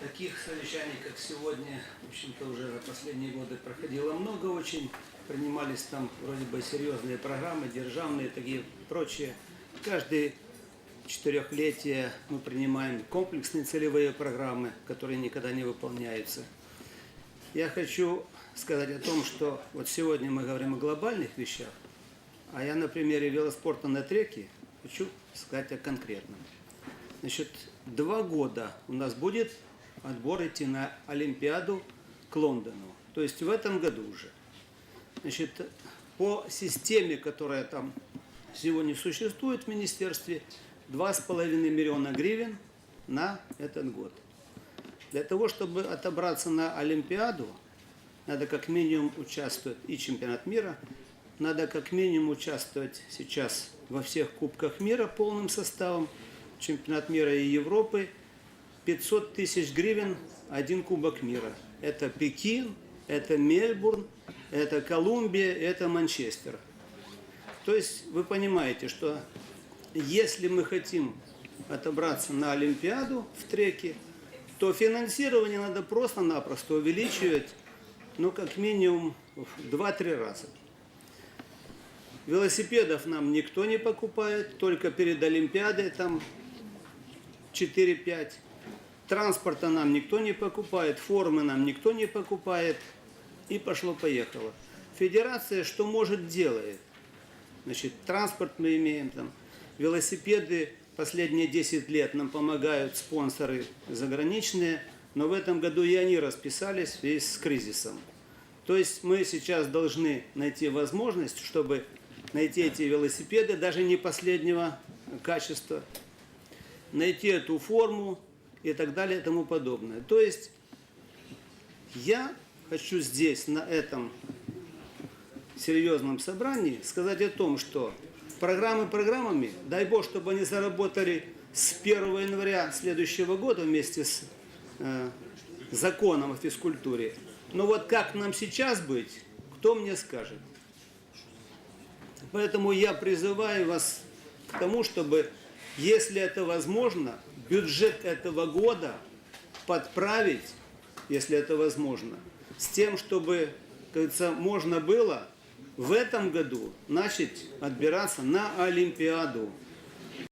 Таких совещаний, как сегодня, в общем-то, уже за последние годы проходило много очень. Принимались там вроде бы серьезные программы, державные, такие прочие. Каждый четырехлетие мы принимаем комплексные целевые программы, которые никогда не выполняются. Я хочу сказать о том, что вот сегодня мы говорим о глобальных вещах, а я на примере велоспорта на треке хочу сказать о конкретном. Значит, два года у нас будет отбор идти на Олимпиаду к Лондону. То есть в этом году уже. Значит, по системе, которая там сегодня существует в министерстве, 2,5 миллиона гривен на этот год. Для того, чтобы отобраться на Олимпиаду, надо как минимум участвовать и чемпионат мира, надо как минимум участвовать сейчас во всех кубках мира полным составом, чемпионат мира и Европы, 500 тысяч гривен один кубок мира. Это Пекин, это Мельбурн, это Колумбия, это Манчестер. То есть вы понимаете, что если мы хотим отобраться на Олимпиаду в треке, то финансирование надо просто-напросто увеличивать, ну, как минимум в 2-3 раза. Велосипедов нам никто не покупает, только перед Олимпиадой там 4-5. Транспорта нам никто не покупает, формы нам никто не покупает. И пошло-поехало. Федерация что может делает? Значит, транспорт мы имеем там, велосипеды последние 10 лет нам помогают спонсоры заграничные, но в этом году и они расписались в связи с кризисом. То есть мы сейчас должны найти возможность, чтобы найти эти велосипеды, даже не последнего качества, найти эту форму и так далее и тому подобное. То есть я хочу здесь, на этом серьезном собрании, сказать о том, что программы программами, дай Бог, чтобы они заработали с 1 января следующего года вместе с э, законом о физкультуре. Но вот как нам сейчас быть, кто мне скажет? Поэтому я призываю вас к тому, чтобы, если это возможно, бюджет этого года подправить, если это возможно, с тем, чтобы, как говорится, можно было в этом году начать отбираться на Олимпиаду.